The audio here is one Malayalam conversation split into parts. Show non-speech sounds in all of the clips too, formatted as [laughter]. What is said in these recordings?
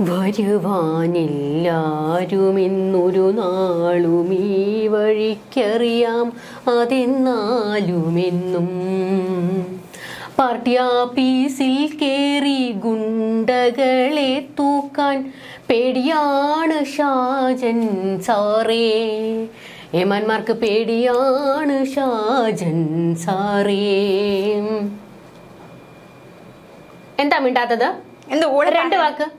വരുവാനില്ലാരുമെന്നൊരു നാളും ഈ വഴിക്കറിയാം അതെന്നാലുമെന്നും. പാർട്ടി ആപ്പീസിൽ കേറി ഗുണ്ടകളെ തൂക്കാൻ പേടിയാണ് ഷാജൻ സാറേ. ഏമാന്മാർക്ക് പേടിയാണ് ഷാജൻ സാറേ. എന്താ മിണ്ടാത്തത്? എന്തോ രണ്ട് വാക്ക്.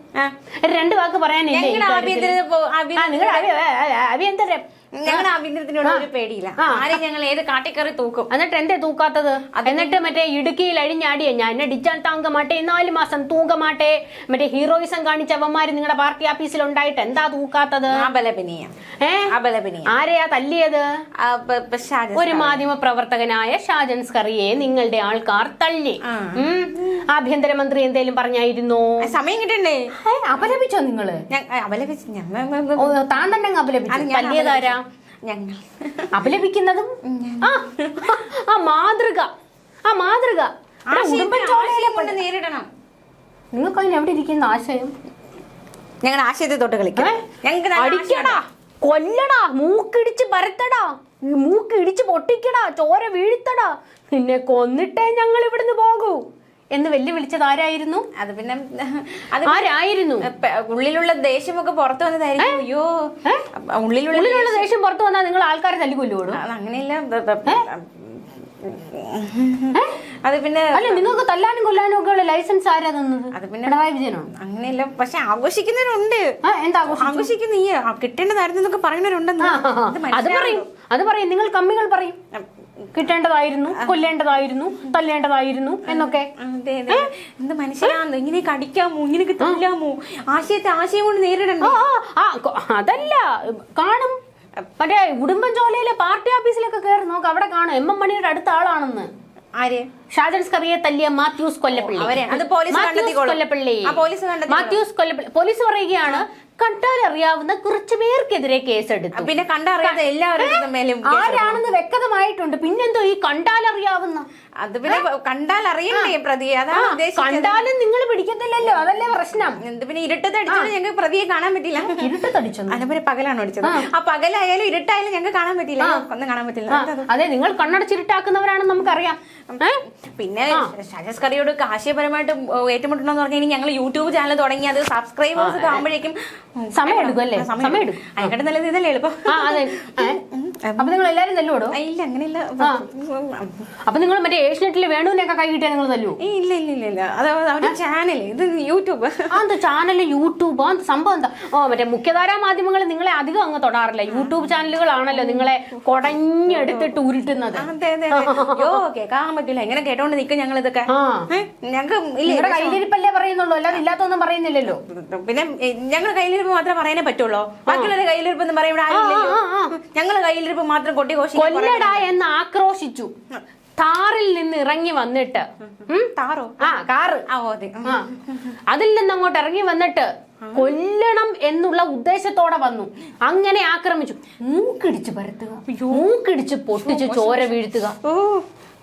രണ്ട് വാക്ക് പറയാനില്ലേ ഈ ഞങ്ങളുടെ കാര്യത്തിൽ? ആഭ്യന്തര പോ- ആ, നിങ്ങളുടെ ആഭ്യന്തര അഭി- അഭ്യന്തര ഞങ്ങളുടെ ആഭ്യന്തരത്തിനോട് ഒരു പേടിയില്ല. ആരെ ആരെയും ഞങ്ങൾ ഏത് കാട്ടിക്കറി തൂക്കും. എന്നിട്ട് എന്തേ തൂക്കാത്തത്? എന്നിട്ട് മറ്റേ ഇടുക്കിയിൽ അഴിഞ്ഞാടിയ ഞാൻ എന്നെ ഡിച്ചാൻ താങ്ക മാട്ടെ നാല് മാസം തൂങ്ക മാട്ടെ മറ്റേ ഹീറോയിസം കാണിച്ച അവന്മാര് നിങ്ങളുടെ പാർട്ടി ഓഫീസിൽ ഉണ്ടായിട്ട് എന്താ തൂക്കാത്തത്? ആരെയാ തല്ലിയത്? ഒരു മാധ്യമ പ്രവർത്തകനായ ഷാജൻ സ്കറിയെ നിങ്ങളുടെ ആൾക്കാർ തള്ളി. ആഭ്യന്തരമന്ത്രി എന്തേലും പറഞ്ഞായിരുന്നോ? സമയം കിട്ടണ്ടേ? അപലപിച്ചോ നിങ്ങൾ? അപലപിച്ച് താൻ തന്നെ അപലപിച്ചു. തല്ലിയതാരാ ഞങ്ങൾ. അപലപിക്കുന്നതും? ആ ആ മാതൃക. ആ മാതൃക. ഉടുമ്പൻചോലയിലെ കൊണ്ട് നേരിടണം. നിങ്ങൾക്ക് അതിന് എവിടെ ഇരിക്കുന്ന ആശയം? ഞങ്ങൾ ആശയത്തെ തൊട്ട് കളിക്കും. ഞങ്ങൾക്ക് അടിക്കടാ. കൊല്ലടാ. മൂക്കിടിച്ച് പരത്തടാ. മൂക്കിടിച്ച് പൊട്ടിക്കടാ. ചോര വീഴ്ത്തടാ. നിന്നെ കൊന്നിട്ടേ ഞങ്ങൾ ഇവിടുന്ന് പോകൂ. എന്ന് വെല്ലുവിളിച്ചത് ആരായിരുന്നു? അത് പിന്നെ അത് ആരായിരുന്നു? ഉള്ളിലുള്ള ദേഷ്യമൊക്കെ പുറത്തു വന്നതായിരിക്കും. അയ്യോ ഉള്ളിലുള്ള ഉള്ളിലുള്ള ദേഷ്യം. പുറത്തു വന്നാൽ നിങ്ങൾ ആൾക്കാരെ തല്ലിക്കൊല്ലുകൂടും അത് അങ്ങനെയല്ല. അത് പിന്നെ അല്ല നിങ്ങൾക്ക് തല്ലാനും കൊല്ലാനും ഒക്കെ ഉള്ള ലൈസൻസ് ആരാ തന്നത്? അത് പിന്നെ പിണറായി വിജയനോ? അങ്ങനെയല്ല. പക്ഷെ ആഘോഷിക്കുന്നവരുണ്ട്. എന്താ ആഘോഷം ആഘോഷിക്കുന്ന ഈ കിട്ടേണ്ടതായിരുന്നു എന്നൊക്കെ പറയുന്നവരുണ്ടെന്ന്. അത് പറയും. അത് പറയും. നിങ്ങൾ കമ്മികൾ പറയും. കിട്ടേണ്ടതായിരുന്നു കൊല്ലേണ്ടതായിരുന്നു തല്ലേണ്ടതായിരുന്നു എന്നൊക്കെ. എന്ത് മനുഷ്യനാന്ന്? ഇങ്ങനെ കടിക്കാമോ? ഇങ്ങനെയൊക്കെ തല്ലാമോ? ആശയത്തെ ആശയം കൊണ്ട് നേരിടണ്ടോ? അതല്ല. കാണും. മറ്റേ ഉടുമ്പൻചോലയിലെ പാർട്ടി ഓഫീസിലൊക്കെ കേറി നോക്ക്. അവിടെ കാണും. എം എം മണിയുടെ അടുത്ത ആളാണെന്ന്. ആര്? ഷാജൻ കറിയെ തല്ലിയ മാത്യൂസ് കൊല്ലപ്പള്ളി. മാത്യൂസ് കൊല്ലപ്പള്ളി. മാത്യൂസ് കൊല്ലപ്പള്ളി പോലീസ് പറയുകയാണ് കണ്ടാൽ അറിയാവുന്ന കുറച്ചു പേർക്കെതിരെ കേസെടുത്തു. പിന്നെ കണ്ടറിയാതെ എല്ലാവരും ആരാണെന്ന് വ്യക്തമായിട്ടുണ്ട്. പിന്നെന്തോ ഈ കണ്ടാലറിയാവുന്ന? അത് പിന്നെ കണ്ടാൽ അറിയണ്ടേ പ്രതിയെ? അതാണ് കണ്ടാലും നിങ്ങൾ പിടിക്കത്തില്ലല്ലോ. അതല്ലേ പ്രശ്നം. എന്ത് പിന്നെ ഇരുട്ടത്ത് അടിച്ചത് ഞങ്ങൾക്ക് പ്രതിയെ കാണാൻ പറ്റില്ല. ഇരുട്ടത്തടിച്ചു പിന്നെ പകലാണ് അടിച്ചത് ആ. പകലായാലും ഇരുട്ടായാലും ഞങ്ങൾക്ക് കാണാൻ പറ്റില്ല. ഒന്നും കാണാൻ പറ്റില്ല. അതെ? നിങ്ങൾ കണ്ണടച്ചിരുട്ടാക്കുന്നവരാണെന്ന് നമുക്കറിയാം? പിന്നെ ഷജസ് കറിയോട് ആശയപരമായിട്ട് ഏറ്റുമുട്ടണമെന്ന് പറഞ്ഞാൽ ഇനി ഞങ്ങൾ യൂട്യൂബ് ചാനൽ തുടങ്ങി അത് സബ്സ്ക്രൈബേഴ്സ് കാണുമ്പോഴേക്കും ആകുമ്പോഴേക്കും സമയം എടുക്കും അല്ലേ സമയം എടുക്കും അതിനെക്കാട്ടും നല്ലത് ഇതല്ലേ എളുപ്പം? അപ്പൊ നിങ്ങൾ എല്ലാരും തല്ലുവിടോ? ആ, ഇല്ല അങ്ങനെയില്ല. അപ്പൊ നിങ്ങൾ മറ്റേ ഏഷ്യനെറ്റിൽ വേണുവിനൊക്കെ കൈ കിട്ടിയാൽ നിങ്ങൾ തല്ലു ഇല്ല ഇല്ല ഇല്ല ഇല്ല. അത് അവരുടെ ചാനൽ ഇത് യൂട്യൂബ് അത് ചാനൽ യൂട്യൂബ് അത് സംഭവം എന്താ? ഓ മറ്റേ മുഖ്യധാരാ മാധ്യമങ്ങൾ നിങ്ങളെ അധികം അങ്ങ് തൊടാറില്ല. യൂട്യൂബ് ചാനലുകളാണല്ലോ നിങ്ങളെ കൊടഞ്ഞെടുത്തിട്ട് ഉരുട്ടുന്നത്. [laughs] അയ്യോ കേൾക്കാൻ പറ്റില്ല എങ്ങനെ കേട്ടോണ്ട് നിൽക്കും ഞങ്ങൾ ഇതൊക്കെ ഞങ്ങൾക്ക് ഇല്ല കയ്യിലിരിപ്പല്ലേ പറയുന്നുള്ളൂ. അല്ലാതെ ഇല്ലാത്തൊന്നും പറയുന്നില്ലല്ലോ. പിന്നെ ഞങ്ങൾ കയ്യിലിരിപ്പ് മാത്രമേ പറയാനേ പറ്റുള്ളൂ. ബാക്കിയുള്ളവരുടെ കയ്യിലിരിപ്പ് എന്ന് പറയാൻ ഞങ്ങൾ ആരുമില്ലല്ലോ ഞങ്ങൾ മാത്രം കൊട്ടി കൊല്ലട എന്ന് ആക്രോശിച്ചു. താറിൽ നിന്ന് ഇറങ്ങി വന്നിട്ട്. താറോ? ആ കാറ്. അതിൽ നിന്ന് അങ്ങോട്ട് ഇറങ്ങി വന്നിട്ട് കൊല്ലണം എന്നുള്ള ഉദ്ദേശത്തോടെ വന്നു. അങ്ങനെ ആക്രമിച്ചു. മൂക്കിടിച്ച് പരത്തുക. മൂക്കിടിച്ച് പൊട്ടിച്ച് ചോര വീഴ്ത്തുക.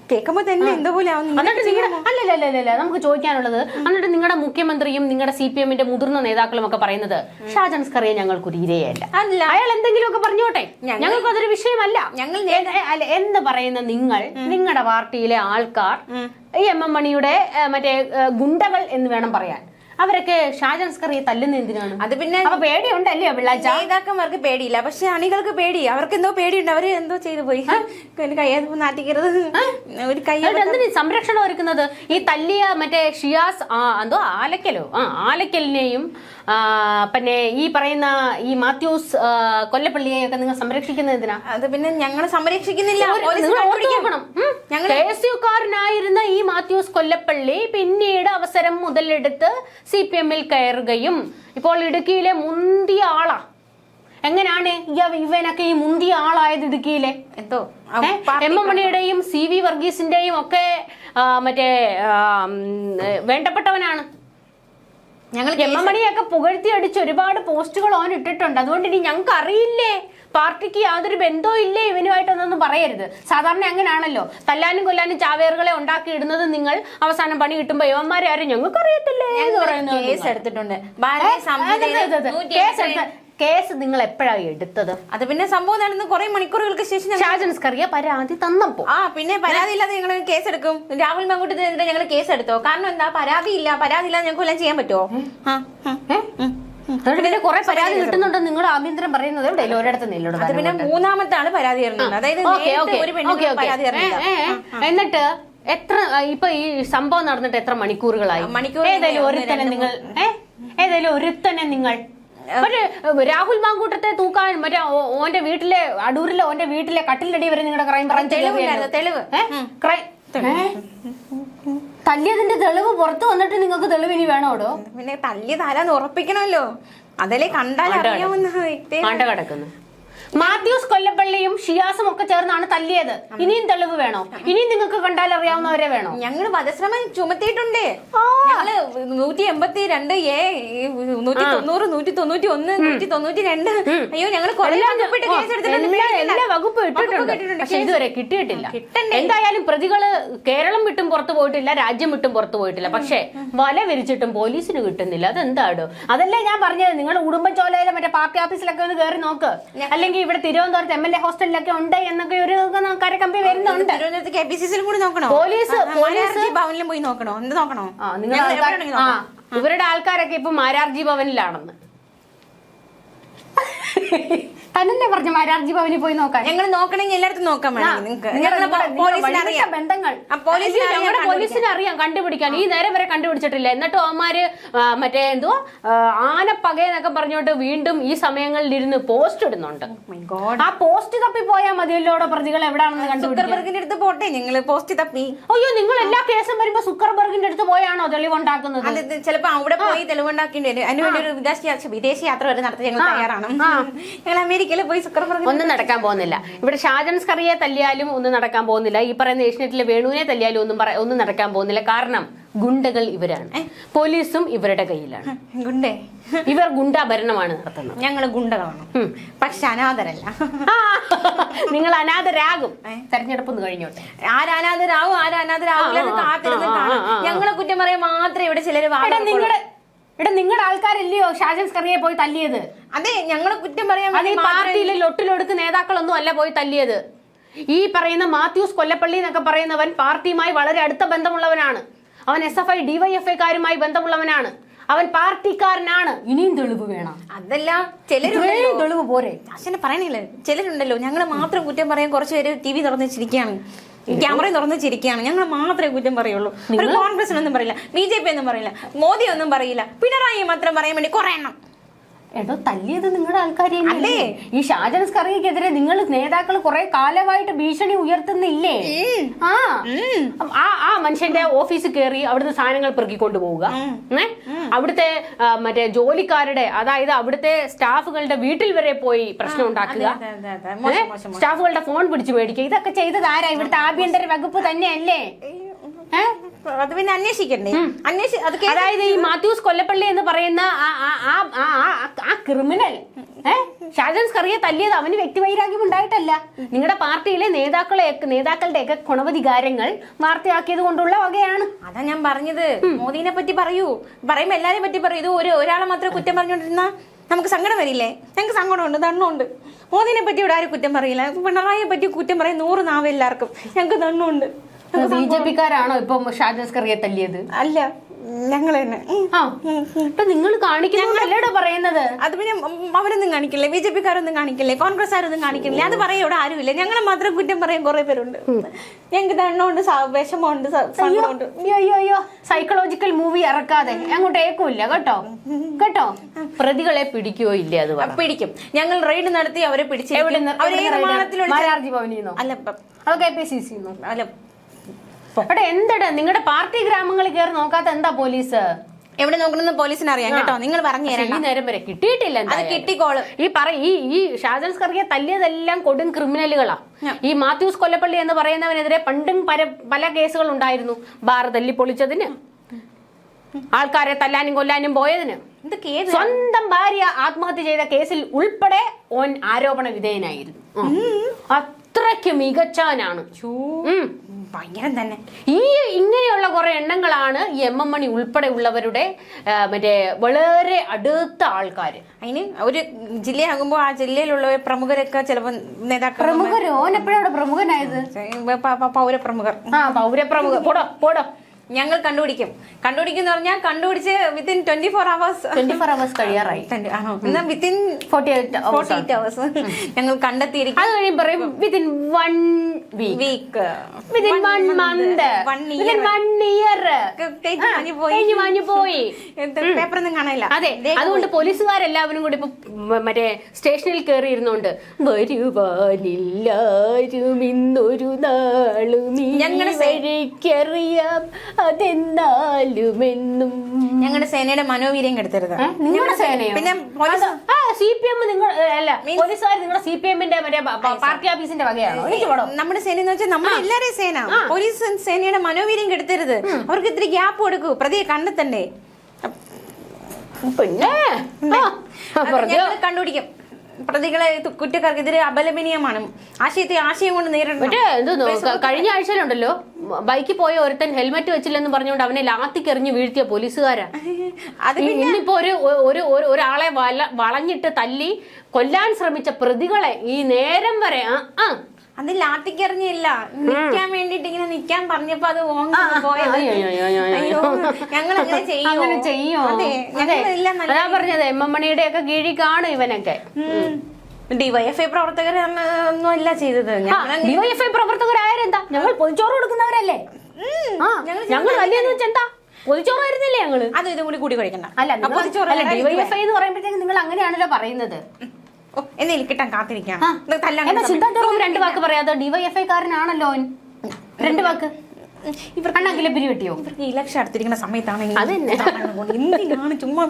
ഓ കേൾക്കുമ്പോ തന്നെ എന്തോ പോലെ എന്നിട്ട് നിങ്ങളുടെ അല്ലല്ല നമുക്ക് ചോദിക്കാനുള്ളത് എന്നിട്ട് നിങ്ങളുടെ മുഖ്യമന്ത്രിയും നിങ്ങളുടെ സി പി എമ്മിന്റെ മുതിർന്ന നേതാക്കളും ഒക്കെ പറയുന്നത് ഷാജൻ സ്കറിയെ ഞങ്ങൾക്കൊരു ഇരയല്ല. അല്ല. അയാൾ എന്തെങ്കിലുമൊക്കെ പറഞ്ഞോട്ടെ. ഞങ്ങൾക്ക് അതൊരു വിഷയമല്ല. ഞങ്ങൾ എന്ന് പറയുന്ന നിങ്ങൾ നിങ്ങളുടെ പാർട്ടിയിലെ ആൾക്കാർ ഈ എം എം മണിയുടെ മറ്റേ ഗുണ്ടകൾ എന്ന് വേണം പറയാൻ. അവരൊക്കെ ഷാജൻ സ്കറിയെ തല്ലുന്ന എന്തിനാണ്? അത് പിന്നെ പേടിയുണ്ടല്ലേ പിള്ളാച്ച? നേതാക്കന്മാർക്ക് പേടിയില്ല. പക്ഷെ അണികൾക്ക് പേടി. അവർക്ക് എന്തോ പേടിയുണ്ട്. അവർ എന്തോ ചെയ്തു പോയി. നാട്ടിക്കരുത് ഒരു കൈ എന്തിനു സംരക്ഷണം ഒരുക്കുന്നത്? ഈ തല്ലിയ മറ്റേ ഷിയാസ് ആ എന്തോ ആലക്കലോ? ആ ആലക്കലിനെയും പിന്നെ ഈ പറയുന്ന ഈ മാത്യൂസ് കൊല്ലപ്പള്ളിയെ കൊല്ലപ്പള്ളിയെയൊക്കെ നിങ്ങൾ സംരക്ഷിക്കുന്നത് എന്തിനാ? അത് പിന്നെ ഞങ്ങൾ സംരക്ഷിക്കുന്നില്ല. ായിരുന്ന ഈ മാത്യൂസ് കൊല്ലപ്പള്ളി പിന്നീട് അവസരം മുതലെടുത്ത് സി പി എമ്മിൽ കയറുകയും ഇപ്പോൾ ഇടുക്കിയിലെ മുന്തിയ ആളാ. എങ്ങനെയാണ് ഇവ- ഇവനൊക്കെ ഈ മുന്തിയ ആളായത് ഇടുക്കിയിലെ? എന്തോ? എം എം മണിയുടെയും സി വി വർഗീസിന്റെയും ഒക്കെ മറ്റേ വേണ്ടപ്പെട്ടവനാണ്. ഞങ്ങൾ എം എം മണിയൊക്കെ പുകഴ്ത്തി അടിച്ച് ഒരുപാട് പോസ്റ്റുകൾ ഓൻ ഇട്ടിട്ടുണ്ട്. അതുകൊണ്ട് ഇനി ഞങ്ങൾക്ക് അറിയില്ലേ? പാർട്ടിക്ക് യാതൊരു ബന്ധവും ഇല്ലേ ഇവനുമായിട്ടൊന്നും പറയരുത്. സാധാരണ അങ്ങനെയാണല്ലോ തല്ലാനും കൊല്ലാനും ചാവേറുകളെ ഉണ്ടാക്കി ഇടുന്നത് നിങ്ങൾ. അവസാനം പണി കിട്ടുമ്പോ യവന്മാരെ ആരും ഞങ്ങൾക്ക് അറിയത്തില്ലേ എന്ന് പറയുന്നത് കേസ് എടുത്തിട്ടുണ്ട്. കേസ് എടുത്ത- കേസ് നിങ്ങൾ എപ്പോഴാണ് എടുത്തത്? അത് പിന്നെ സംഭവം നടന്ന് കുറെ മണിക്കൂറുകൾക്ക് ശേഷം ഷാജൻ സ്കറിയ പരാതി തന്നപ്പോ. ആ പിന്നെ പരാതി ഇല്ലാതെ ഞങ്ങൾ കേസ് എടുക്കും രാഹുൽ മങ്കുട്ടത്തിനെതിരെ ഞങ്ങൾ കേസ് എടുത്തോ കാരണം എന്താ? പരാതി ഇല്ല. പരാതി ഇല്ലാതെ ഞങ്ങൾക്ക് എല്ലാം ചെയ്യാൻ പറ്റുമോ പിന്നെ കുറെ പരാതി കിട്ടുന്നുണ്ട്. നിങ്ങളുടെ ആഭ്യന്തരം പറയുന്നത് എവിടെ ഒരിടത്ത് നില്ലോട് അത് പിന്നെ മൂന്നാമത്തെ ആൾ പരാതി അതായത് ഒരു പെണ്ണിന് പരാതി എന്നിട്ട് എത്ര ഇപ്പൊ ഈ സംഭവം നടന്നിട്ട് എത്ര മണിക്കൂറുകളായി? മണിക്കൂർ ഏതായാലും ഒരുത്തനെ നിങ്ങൾ ഏതായാലും ഒരുത്തനെ നിങ്ങൾ ഒരു രാഹുൽ മാങ്കൂട്ടത്തെ തൂക്കാൻ മറ്റേ ഓന്റെ വീട്ടിലെ അടൂരിലെ ഓന്റെ വീട്ടിലെ കട്ടിലടി വരെ നിങ്ങളുടെ ക്രൈം ബ്രാഞ്ച് തെളിവ്. തല്ലിയതിന്റെ തെളിവ്. പുറത്തു വന്നിട്ട് നിങ്ങൾക്ക് തെളിവ് ഇനി വേണോടോ? പിന്നെ തല്ലിയത് ആരാന്ന് ഉറപ്പിക്കണമല്ലോ. അതല്ലേ കണ്ടാൽ കണ്ടോ? അറിയാവുന്ന വ്യക്തി ആണ്ട കിടക്കുന്നു. മാത്യൂസ് കൊല്ലപ്പള്ളിയും ഷിയാസും ഒക്കെ ചേർന്നാണ് തല്ലിയത്. ഇനിയും തെളിവ് വേണോ? ഇനിയും നിങ്ങൾക്ക് കണ്ടാൽ അറിയാവുന്നവരെ വേണോ? ഞങ്ങൾ വധശ്രമം ചുമത്തിയിട്ടുണ്ട്. ഞങ്ങൾ നൂറ്റി എൺപത്തി രണ്ട് ഏ നൂറ്റി തൊണ്ണൂറ് നൂറ്റി തൊണ്ണൂറ്റി ഒന്ന് നൂറ്റി തൊണ്ണൂറ്റി രണ്ട് അയ്യോ ഞങ്ങൾ എല്ലാം വകുപ്പും ഇട്ടിട്ടുണ്ട്. പക്ഷെ ഇതുവരെ കിട്ടിയിട്ടില്ല. എന്തായാലും പ്രതികൾ കേരളം വിട്ടും പുറത്തു പോയിട്ടില്ല രാജ്യം വിട്ടും പുറത്തു പോയിട്ടില്ല. പക്ഷെ വല വിരിച്ചിട്ടും പോലീസിന് കിട്ടുന്നില്ല. അതെന്താടോ? അതല്ലേ ഞാൻ പറഞ്ഞത്. നിങ്ങൾ ഉടുമ്പൻചോലയിലെ മറ്റേ പാർട്ടി ഓഫീസിലൊക്കെ ഒന്ന് കയറി നോക്ക്. അല്ലെങ്കിൽ ഇവിടെ തിരുവനന്തപുരത്ത് എം എൽ എ ഹോസ്റ്റലിലൊക്കെ ഉണ്ട് എന്നൊക്കെ ഒരു കരക്കമ്പി വരുന്നുണ്ട്. തിരുവനന്തപുരത്ത് കെ പി സി സിയിലും കൂടി നോക്കണോ? പോലീസ്- ഭവനിലും പോയി നോക്കണോ? എന്ത് നോക്കണോ? നിങ്ങൾ ആ ഇവരുടെ ആൾക്കാരൊക്കെ ഇപ്പൊ മാരാർജി ഭവനിലാണെന്ന്. തന്നെ പറഞ്ഞു മാരാർജി ഭവനിൽ പോയി നോക്കാം ഞങ്ങൾ നോക്കണമെങ്കിൽ എല്ലായിടത്തും നോക്കാൻ ബന്ധങ്ങൾ. ഞങ്ങളുടെ. പോലീസിനെ അറിയാം കണ്ടുപിടിക്കാൻ. ഈ നേരം വരെ കണ്ടുപിടിച്ചിട്ടില്ല. എന്നിട്ട് ഓമാര് മറ്റേ എന്തോ ആ, ആനപ്പകയെന്നൊക്കെ പറഞ്ഞോട്ട് വീണ്ടും ഈ സമയങ്ങളിൽ ഇരുന്ന് പോസ്റ്റ് ഇടുന്നുണ്ട്. God. ആ പോസ്റ്റ് തപ്പി പോയാൽ മതിയല്ലോടെ പ്രതികൾ എവിടെയാണെന്ന് കണ്ടുപിടിക്കാൻ. അടുത്ത് പോട്ടെ നിങ്ങൾ പോസ്റ്റ് തപ്പി. അയ്യോ നിങ്ങൾ എല്ലാ കേസും വരുമ്പോ സുക്കർബർഗിന്റെ അടുത്ത് പോയാണോ തെളിവുണ്ടാക്കുന്നത്? അത് ചിലപ്പോ അവിടെ പോയി തെളിവുണ്ടാക്കേണ്ടി വരും. അതിനുവേണ്ടി ഒരു വിദേശ യാത്ര- വരെ നടത്തി ഞങ്ങൾ തയ്യാറാണ്. ഞങ്ങൾ അമേരിക്കയിൽ പോയി സുക്കർബർഗ് ഒന്നും നടക്കാൻ പോകുന്നില്ല. ഇവിടെ ഷാജൻ സ്കറിയെ തല്ലിയാലും ഒന്നും നടക്കാൻ പോകുന്നില്ല. ഈ പറയുന്ന ഏഷ്യനെറ്റിലെ വേണുവിനെ തല്ലിയാലും ഒന്നും പറ- ഒന്നും നടക്കാൻ പോകുന്നില്ല. കാരണം ഗുണ്ടകൾ ഇവരാണ്. പോലീസും ഇവരുടെ കയ്യിലാണ്. ഗുണ്ടേ? ഇവർ ഗുണ്ടാഭരണമാണ് നടത്തുന്നത്. ഞങ്ങൾ ഗുണ്ടകളാണ് പക്ഷെ അനാഥരല്ല. നിങ്ങൾ അനാഥരാകും. തെരഞ്ഞെടുപ്പ് ഒന്ന് കഴിഞ്ഞോട്ടെ ആരനാഥരാകും ആരനാഥരാകും കാത്തിരുന്ന് കാണാം. ഞങ്ങളെ കുറ്റം പറയാൻ മാത്രമേ ഇവിടെ ചിലര്. നിങ്ങളുടെ ഇവിടെ നിങ്ങളുടെ ആൾക്കാരില്ലയോ ഷാജൻ സ്കറിയെ പോയി തല്ലിയത്? അതെ ഞങ്ങളെ കുറ്റം പറയാൻ അത് ഈ വേണ്ടി പാർട്ടിയിലെ ലൊട്ടിലൊടുക്ക് നേതാക്കളൊന്നും അല്ല പോയി തല്ലിയത്. ഈ പറയുന്ന മാത്യൂസ് കൊല്ലപ്പള്ളി എന്നൊക്കെ പറയുന്നവൻ പാർട്ടിയുമായി വളരെ അടുത്ത ബന്ധമുള്ളവനാണ്. അവൻ എസ് എഫ് ഐ ഡിവൈഎഫ്ഐക്കാരുമായി ബന്ധമുള്ളവനാണ്. അവൻ പാർട്ടിക്കാരനാണ്. ഇനിയും തെളിവ് വേണം. അതെല്ലാം ചിലരുണ്ടല്ലോ. ഇത്രയും തെളിവ് പോരെ. അച്ഛനെ പറയണില്ല. ചിലരുണ്ടല്ലോ. ഞങ്ങൾ മാത്രം കുറ്റം പറയാൻ കുറച്ച് പേര് ടി വി തുറന്ന് ക്യാമറയും ക്യാമറ തുറന്ന് ചിരിക്കുകയാണ്. ഞങ്ങൾ മാത്രമേ കുറ്റം പറയുള്ളൂ. ഒരു കോൺഗ്രസ് ഒന്നും പറയില്ല. ബി ജെ പി ഒന്നും പറയില്ല. മോദി ഒന്നും പറയില്ല. പിണറായി മാത്രം പറയാൻ വേണ്ടി കുറെ എണ്ണം. എടോ തല്ലിയത് നിങ്ങളുടെ ആൾക്കാരെ ഈ ഷാജൻസ് സ്കറിയക്കെതിരെ നിങ്ങൾ നേതാക്കൾ കുറെ കാലമായിട്ട് ഭീഷണി ഉയർത്തുന്നില്ലേ? ആ. ആ ആ മനുഷ്യന്റെ ഓഫീസിൽ കയറി അവിടുന്ന് സാധനങ്ങൾ പെറുക്കിക്കൊണ്ട് പോവുക? അവിടുത്തെ മറ്റേ ജോലിക്കാരുടെ അതായത് അവിടുത്തെ സ്റ്റാഫുകളുടെ വീട്ടിൽ വരെ പോയി പ്രശ്നം ഉണ്ടാക്കുക. സ്റ്റാഫുകളുടെ ഫോൺ പിടിച്ചു മേടിക്കുക ഇതൊക്കെ ചെയ്തത് ആരാ? ഇവിടുത്തെ ആഭ്യന്തര വകുപ്പ് തന്നെയല്ലേ? ഏ? അത് പിന്നെ അന്വേഷിക്കണ്ടേ? അന്വേഷി അത് അതായത് ഈ മാത്യൂസ് കൊല്ലപ്പള്ളി എന്ന് പറയുന്ന ആ ക്രിമിനൽ ഷാജൻസ് കറിയെ തല്ലിയത് അവന് വ്യക്തിവൈരാഗ്യം ഉണ്ടായിട്ടല്ല. നിങ്ങളുടെ പാർട്ടിയിലെ നേതാക്കളെ നേതാക്കളുടെ ഒക്കെ ഗുണവധികാരങ്ങൾ വാർത്തയാക്കിയത് കൊണ്ടുള്ള വകയാണ്. അതാ ഞാൻ പറഞ്ഞത്. മോദിനെ പറ്റി പറയൂ. പറയുമ്പോ എല്ലാരെയും പറ്റി പറയൂ. ഇത് ഒരു ഒരാളെ മാത്രമേ കുറ്റം പറഞ്ഞുകൊണ്ടിരുന്ന നമുക്ക് സങ്കടം വരില്ലേ? ഞങ്ങൾക്ക് സങ്കടമുണ്ട് ദണ്ണുണ്ട് മോദിനെ പറ്റി ഇവിടെ ആരും കുറ്റം പറയില്ല. പിണറായിയെ പറ്റി കുറ്റം പറയും നൂറ് നാവ് എല്ലാവർക്കും. ഞങ്ങൾക്ക് ദണ്ണമുണ്ട് ബി ജെ പിക്കാരാണോ ഇപ്പം ഷാജൻ സ്കറിയെ തല്ലിയത്? അല്ല ഞങ്ങൾ തന്നെ. ഇപ്പൊ നിങ്ങൾ കാണിക്കുന്നത് പറയുന്നത്? അത് പിന്നെ അവരൊന്നും കാണിക്കില്ലേ? ബി ജെ പിക്കാരൊന്നും കാണിക്കില്ലേ? കോൺഗ്രസ് ആരൊന്നും കാണിക്കില്ലേ? അത് പറയും ഇവിടെ ആരുമില്ല. ഞങ്ങളെ മാത്രം കുറ്റം പറയാൻ കുറെ പേരുണ്ട്. ഞങ്ങൾക്ക് ദണ്ണമുണ്ട് വിഷമമുണ്ട് അയ്യോ അയ്യോ സൈക്കോളജിക്കൽ മൂവി ഇറക്കാതെ. അങ്ങോട്ട് ഏക്കില്ല കേട്ടോ? കേട്ടോ? പ്രതികളെ പിടിക്കുകയോ ഇല്ലേ അത് പിടിക്കും. ഞങ്ങൾ റെയ്ഡ് നടത്തി അവരെ പിടിച്ചു അല്ല അതൊക്കെ അല്ല എന്തടാ? നിങ്ങളുടെ പാർട്ടി ഗ്രാമങ്ങളിൽ കയറി നോക്കാത്ത എന്താ പോലീസ്? എവിടെ നോക്കണമെന്ന് പോലീസിന് അറിയാം കേട്ടോ. നിങ്ങൾ പറഞ്ഞു തരാം ഈ നേരം വരെ കിട്ടിയിട്ടില്ല അത്. കിട്ടിക്കോളും. ഈ പറ ഈ ഈ ഷാജൻസ് കറിയെ തല്ലിയതെല്ലാം കൊടും ക്രിമിനലുകളാ. ഈ മാത്യൂസ് കൊല്ലപ്പള്ളി എന്ന് പറയുന്നവനെതിരെ പണ്ടും പല പല കേസുകൾ ഉണ്ടായിരുന്നു. ബാർ തല്ലി പൊളിച്ചതിന്. ആൾക്കാരെ തല്ലാനും കൊല്ലാനും പോയതിന്. സ്വന്തം ഭാര്യ ആത്മഹത്യ ചെയ്ത കേസിൽ ഉൾപ്പെടെ ഓൻ ആരോപണ വിധേയനായിരുന്നു. അത്രയ്ക്ക് മികച്ചവനാണ്. ഭയങ്കരം തന്നെ. ഈ ഇങ്ങനെയുള്ള കുറെ എണ്ണങ്ങളാണ് ഈ എം എം മണി ഉൾപ്പെടെ ഉള്ളവരുടെ മറ്റേ വളരെ അടുത്ത ആൾക്കാർ അതിന് ഒരു ജില്ലയാകുമ്പോൾ ആ ജില്ലയിലുള്ള പ്രമുഖരൊക്കെ ചിലപ്പോൾ നേതാക്കൾ പ്രമുഖരോ എപ്പോഴാണ് പ്രമുഖനായത്? പൗരപ്രമുഖർ. ആ പൗരപ്രമുഖർ. പോടോ പോടോ. ഞങ്ങൾ കണ്ടുപിടിക്കും. കണ്ടുപിടിക്കും എന്ന് പറഞ്ഞാൽ കണ്ടുപിടിച്ച് within twenty four hours twenty four hours കഴിയാറായി within forty eight forty eight hours ഞങ്ങൾ കണ്ടെത്തിയിരിക്കും. അത് കഴിയും പറയും within one week within one month one year one year പോയി. [laughs] പേപ്പർ ഒന്നും കാണാനില്ല. അതെ അതുകൊണ്ട് പോലീസുകാരെല്ലാവരും കൂടി ഇപ്പൊ മറ്റേ സ്റ്റേഷനിൽ കയറി ഇരുന്നോണ്ട് വരുവാനില്ലാരും ഇന്നൊരു നാളും ഈ എന്നും ഞങ്ങളുടെ സേനയുടെ മനോവീര്യം കെടുത്തരുത്. നിങ്ങളുടെ സേനയോ? പിന്നെ സി പി എം നിങ്ങൾ അല്ല പോലീസുകാർ നിങ്ങളുടെ സി പി എമ്മിന്റെ മറ്റേ പാർട്ടി ഓഫീസിന്റെ വകയാണോ? നമ്മുടെ സേന എന്ന് വെച്ചാൽ നമ്മുടെ എല്ലാരെയും സേന. പോലീസ് സേനയുടെ മനോവീര്യം കെടുത്തരുത്. അവർക്ക് ഇത്തിരി ഗ്യാപ്പ് കൊടുക്കൂ. പ്രതിയെ കണ്ടെത്തണ്ടേ. പിന്നെ? കണ്ടുപിടിക്കും. പ്രതികളെ കുറ്റക്കാർക്കെതിരെ അപലപനീയമാണ്. ആശയത്തെ ആശയം കൊണ്ട് നേരിടണം കഴിഞ്ഞ ആഴ്ചയിലുണ്ടല്ലോ ബൈക്കിൽ പോയ ഒരുത്തൻ ഹെൽമെറ്റ് വെച്ചില്ലെന്ന് പറഞ്ഞുകൊണ്ട് അവനെ ലാത്തിക്കെറിഞ്ഞ് വീഴ്ത്തിയ പോലീസുകാരാ. ഇന്നിപ്പോ ഒരു ഒരു ഒരു- ഒരാളെ വള വളഞ്ഞിട്ട് തല്ലി കൊല്ലാൻ ശ്രമിച്ച പ്രതികളെ ഈ നേരം വരെ ആ ആ അത് ലാത്തിക്കെറിഞ്ഞില്ല. നിക്കാൻ വേണ്ടിട്ട് ഇങ്ങനെ നിക്കാൻ പറഞ്ഞപ്പോ അത് ഓങ്ങി പോയത്. അയ്യോ, ഞങ്ങൾ [laughs] അങ്ങനെ ചെയ്യോ? അതെ പറഞ്ഞത് എം എം മണിയുടെ ഒക്കെ കീഴിൽ കാണും ഇവനൊക്കെ. ഡിവൈഎഫ്ഐ പ്രവർത്തകർ ഒന്നും അല്ല ചെയ്തത്. ഡിവൈഎഫ്ഐ പ്രവർത്തകരായാലെന്താ ഞങ്ങൾ പൊതിച്ചോറ് കൊടുക്കുന്നവരല്ലേ? ഞങ്ങൾ വലിയെന്ന് വെച്ചാ എന്താ? പൊതിച്ചോറായിരുന്നില്ലേ ഞങ്ങൾ? അത് ഇതും കൂടി കൂടി കഴിക്കണ്ട അല്ല അപ്പൊ നിങ്ങൾ- ഇത് ചോറ് അല്ല ഡിവൈഎഫ്ഐ എന്ന് പറയുമ്പോഴത്തേക്ക് നിങ്ങൾ അങ്ങനെയാണല്ലോ പറയുന്നത്. ഓ, എന്നേലും കിട്ടാൻ കാത്തിരിക്കാം തല്ലാൻ എന്നാ രണ്ട് വാക്ക് പറയാതെ ഡിവൈഎഫ്ഐ കാരനാണല്ലോ രണ്ട് വാക്ക്. അണ്ണാക്കിലെ പിരി വെട്ടിയോ? ഇവർക്ക് ഇലക്ഷൻ അടുത്തിരിക്കുന്ന സമയത്താണ് എന്തിനാണ് ചുമ്മാ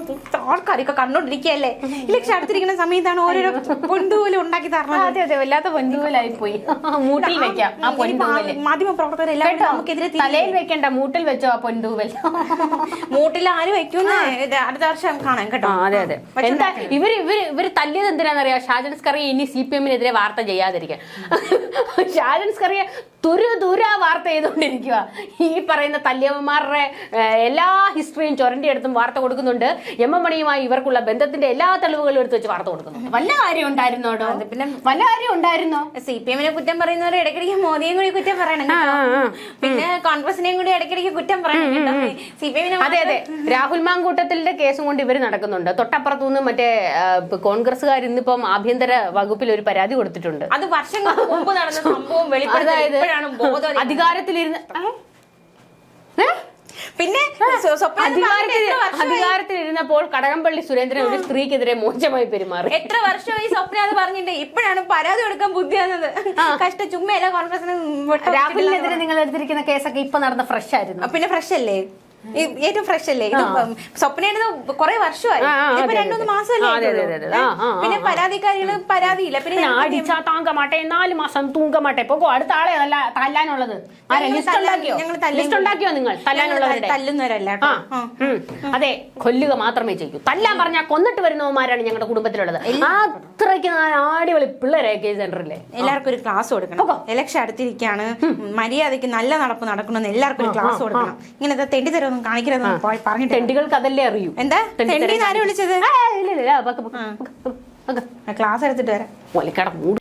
ആൾക്കാരൊക്കെ കണ്ടോണ്ടിരിക്കല്ലേ ഇലക്ഷൻ അടുത്തിരിക്കുന്ന സമയത്താണ് ഓരോരോ പൊണ്ടുപോലും ഉണ്ടാക്കി തരണം അതെ അതെ വല്ലാത്ത പൊന്തൂവലായി പോയി. മൂട്ടിൽ വെക്കാം. ആ പൊന്തൂവൽ. മാധ്യമ പ്രവർത്തകരെല്ലാം നമുക്കെതിരെ തലയിൽ വെക്കണ്ട മൂട്ടിൽ വെച്ചോ ആ പൊന്തൂവൽ മൂട്ടിൽ ആര് വെക്കുന്ന അടുത്ത വർഷം കാണാം കേട്ടോ. അതെ അതെ. എന്താ ഇവർ ഇവർ ഇവർ തല്ലിയത് എന്തിനാണെന്നറിയാം ഷാജൻ സ്കറിയ ഇനി സി പി എമ്മിനെതിരെ വാർത്ത ചെയ്യാതിരിക്കാൻ. ഷാജൻ സ്കറിയ തുരു ദൂര വാർത്ത ചെയ്തുകൊണ്ടിരിക്കുക ഈ പറയുന്ന തല്ലിയമ്മമാരുടെ എല്ലാ ഹിസ്റ്ററിയും ചുരണ്ടിയെടുത്തും വാർത്ത കൊടുക്കുന്നുണ്ട്. എം എം മണിയുമായി ഇവർക്കുള്ള ബന്ധത്തിന്റെ എല്ലാ തെളിവുകളും എടുത്ത് വെച്ച് വാർത്ത കൊടുക്കുന്നുണ്ട്. വല്ല കാര്യം ഉണ്ടായിരുന്നോടോ പിന്നെ വല്ല കാര്യം ഉണ്ടായിരുന്നോ? സി പി എമ്മിനെ കുറ്റം പറയുന്നവർ ഇടയ്ക്കിടയ്ക്ക് മോദിയെ കൂടി കുറ്റം പറയണം പിന്നെ കോൺഗ്രസിനെയും കൂടി ഇടയ്ക്കിടയ്ക്ക് കുറ്റം പറയണം സി പി എമ്മിനെ അതെ അതെ. രാഹുൽ മാങ്കൂട്ടത്തിന്റെ കേസും കൊണ്ട് ഇവർ നടക്കുന്നുണ്ട്. തൊട്ടപ്പുറത്തുനിന്ന് മറ്റേ കോൺഗ്രസ്സുകാർ ഇന്നിപ്പം ആഭ്യന്തര വകുപ്പിൽ ഒരു പരാതി കൊടുത്തിട്ടുണ്ട്. അത് വർഷങ്ങൾക്ക് മുമ്പ് നടന്ന സംഭവം വെളിപ്പെടുത്തി ഇപ്പോഴാണ് ബോധം അധികാരത്തിലിരുന്ന്? പിന്നെ? അധികാരത്തിലിരുന്നപ്പോൾ കടകംപള്ളി സുരേന്ദ്രൻ ഒരു സ്ത്രീക്കെതിരെ മോശമായി പെരുമാറി. എത്ര വർഷമായി സ്വപ്ന അത് പറഞ്ഞിട്ട് ഇപ്പോഴാണ് പരാതി കൊടുക്കാൻ ബുദ്ധി വന്നത്? കഷ്ട ചുമ്മയല്ല കോൺഗ്രസിന് രാഹുലിനെതിരെ നിങ്ങൾ എടുത്തിരിക്കുന്ന കേസൊക്കെ ഇപ്പൊ നടന്ന ഫ്രഷ് ആയിരുന്നു. പിന്നെ ഫ്രഷ് അല്ലേ? ഏറ്റവും ഫ്രഷ് അല്ലേ? ഇത് സ്വപ്നയുടെ കുറെ വർഷമായി. ഇപ്പൊ രണ്ടു മാസമല്ലേ പിന്നെ. പരാതിക്കാരികൾ പരാതിയില്ല. പിന്നെ ഞാൻ അടിച്ചാ താങ്ക മാട്ടെ നാല് മാസം തൂങ്ക മാട്ടെ. പോകോ അടുത്ത ആളെ അല്ല തല്ലാനുള്ളത്. ലിസ്റ്റ് ഉണ്ടാക്കിയോ? നിങ്ങൾ? തല്ലാനുള്ളവരുടെ? തല്ലുന്നവരല്ല. അതെ കൊല്ലുക മാത്രമേ ചെയ്യൂ. തല്ലാൻ പറഞ്ഞാൽ കൊന്നിട്ട് വരുന്നവന്മാരാണ് ഞങ്ങളുടെ കുടുംബത്തിലുള്ളത്. അത്രയ്ക്ക് അടിപൊളി പിള്ളേരെ കെ സെന്ററിലെ എല്ലാവർക്കും ഒരു ക്ലാസ് കൊടുക്കണം. ഇലക്ഷൻ അടുത്തിരിക്കാണ് മര്യാദയ്ക്ക് നല്ല നടപ്പ് നടക്കണമെന്ന് എല്ലാവർക്കും ഒരു ക്ലാസ് കൊടുക്കണം. ഇങ്ങനത്തെ തെണ്ടി കാണിക്കരുതെന്ന് പോയി പറഞ്ഞിട്ട് തെണ്ടികൾക്ക് അതല്ലേ അറിയൂ. എന്താ? ടെണ്ടി ആരും വിളിച്ചത്. ക്ലാസ് എടുത്തിട്ട് വരാം. ഒലക്കട മൂട്